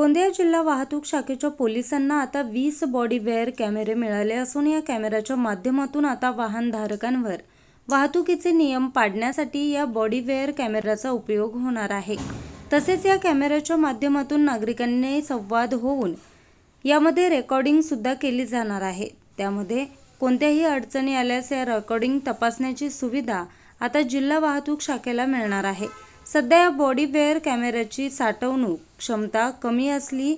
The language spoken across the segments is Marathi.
गोंदिया जिल्हा वाहतूक शाखेच्या पोलिसांना आता वीस बॉडीवेअर कॅमेरे मिळाले असून या कॅमेऱ्याच्या माध्यमातून आता वाहनधारकांवर वाहतुकीचे नियम पाडण्यासाठी या बॉडीवेअर कॅमेऱ्याचा उपयोग होणार आहे. तसेच या कॅमेऱ्याच्या माध्यमातून नागरिकांनी संवाद होऊन यामध्ये रेकॉर्डिंग सुद्धा केली जाणार आहे. त्यामध्ये कोणत्याही अडचणी आल्यास या रेकॉर्डिंग तपासण्याची सुविधा आता जिल्हा वाहतूक शाखेला मिळणार आहे. सध्या या बॉडीवेअर कॅमेऱ्याची साठवणूक क्षमता कमी असली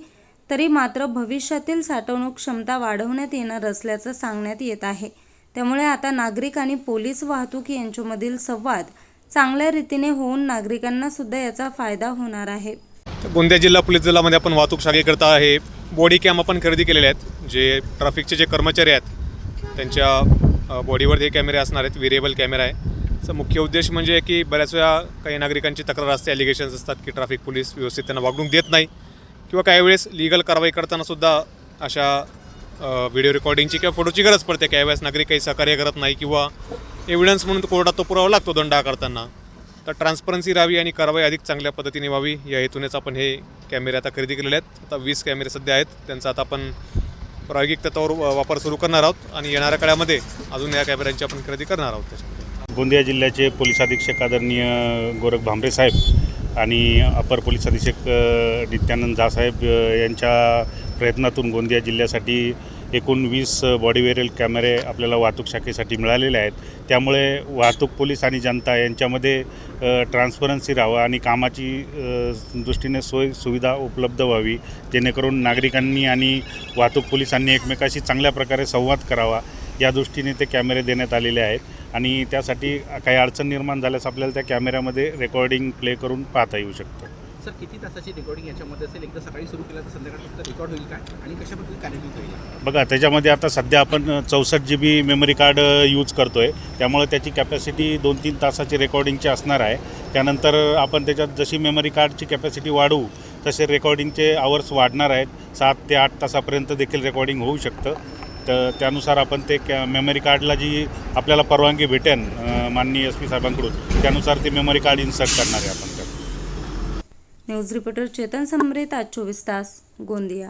तरी मात्र भविष्यातील साठवणूक क्षमता वाढवण्यात येणार असल्याचं सांगण्यात येत आहे. त्यामुळे आता नागरिक आणि पोलीस वाहतूक यांच्यामधील संवाद चांगल्या रीतीने होऊन नागरिकांना सुद्धा याचा फायदा होणार आहे. गोंदिया जिल्हा पोलीस दलामध्ये आपण वाहतूक शाखेकरता आहे. बॉडी कॅम आपण खरेदी केलेले आहेत. जे ट्रॅफिकचे जे कर्मचारी आहेत त्यांच्या बॉडीवर हे कॅमेरे असणार आहेत. व्हेरिएबल कॅमेरा आहे. सर मुख्य उद्देश म्हणजे की बऱ्याच वेळा काही नागरिकांची तक्रार असते ॲलिगेशन्स असतात की ट्रॅफिक पोलीस व्यवस्थित त्यांना वागणूक देत नाही किंवा काही वेळेस लिगल कारवाई करतानासुद्धा अशा व्हिडिओ रेकॉर्डिंगची किंवा फोटोची गरज पडते. काही वेळेस नागरिक काही सहकार्य करत नाही किंवा एव्हिडन्स म्हणून कोर्टात तो पुरावा लागतो दंड आकारताना. तर ट्रान्सपरन्सी राहावी आणि कारवाई अधिक चांगल्या पद्धतीने व्हावी या हेतूनेच आपण हे कॅमेरे आता खरेदी केलेले आहेत. आता वीस कॅमेरे सध्या आहेत. त्यांचा आता आपण प्रायोगिक तत्वावर वापर सुरू करणार आहोत आणि येणाऱ्या काळामध्ये अजून या कॅमेऱ्यांची आपण खरेदी करणार आहोत. त्याच्यामध्ये गोंदिया जिल्ह्याचे पोलीस अधीक्षक आदरणीय गोरख भांबरे साहेब आणि अपर पोलीस अधीक्षक नित्यानंद जासाहेब यांच्या प्रयत्नातून गोंदिया जिल्ह्यासाठी एकूण वीस बॉडीवेरियल कॅमेरे आपल्याला वाहतूक शाखेसाठी मिळालेले आहेत. त्यामुळे वाहतूक पोलीस आणि जनता यांच्यामध्ये ट्रान्सपरन्सी राहावं आणि कामाची दृष्टीने सोय सुविधा उपलब्ध व्हावी जेणेकरून नागरिकांनी आणि वाहतूक पोलिसांनी एकमेकाशी चांगल्या प्रकारे संवाद करावा. या दृष्टीने ते कॅमेरे देण्यात आलेले आहेत. आणि त्यासाठी काही अडचण निर्माण झाल्यास आपल्याला त्या कॅमेऱ्यामध्ये रेकॉर्डिंग प्ले करून पाहता येऊ शकतं. सर किती तासाची रेकॉर्डिंग याच्यामध्ये असेल? एकदा सकाळी सुरू केलं तर संध्याकाळपर्यंत रेकॉर्ड होईल काय? आणि कशा पद्धतीने कार्यान्वित होईल? बघा त्याच्यामध्ये आता सध्या आपण चौसष्ट G B memory card use करतो आहे त्यामुळे त्याची कॅपॅसिटी दोन तीन तासाची रेकॉर्डिंगची असणार आहे. त्यानंतर आपण त्याच्यात जशी मेमरी कार्डची कॅपॅसिटी वाढवू तसे रेकॉर्डिंगचे आवर्स वाढणार आहेत. सात ते आठ तासापर्यंत देखील रेकॉर्डिंग होऊ शकतं. तर त्यानुसार आपण ते कॅ मेमरी कार्डला जी आपल्याला परवानगी भेटेन माननीय एस पी साहेबांकडून त्यानुसार ते मेमरी कार्ड इन्सर्ट करणार आहे आपण न्यूज रिपोर्टर चेतन समरेत आज चोवीस तास गोंदिया.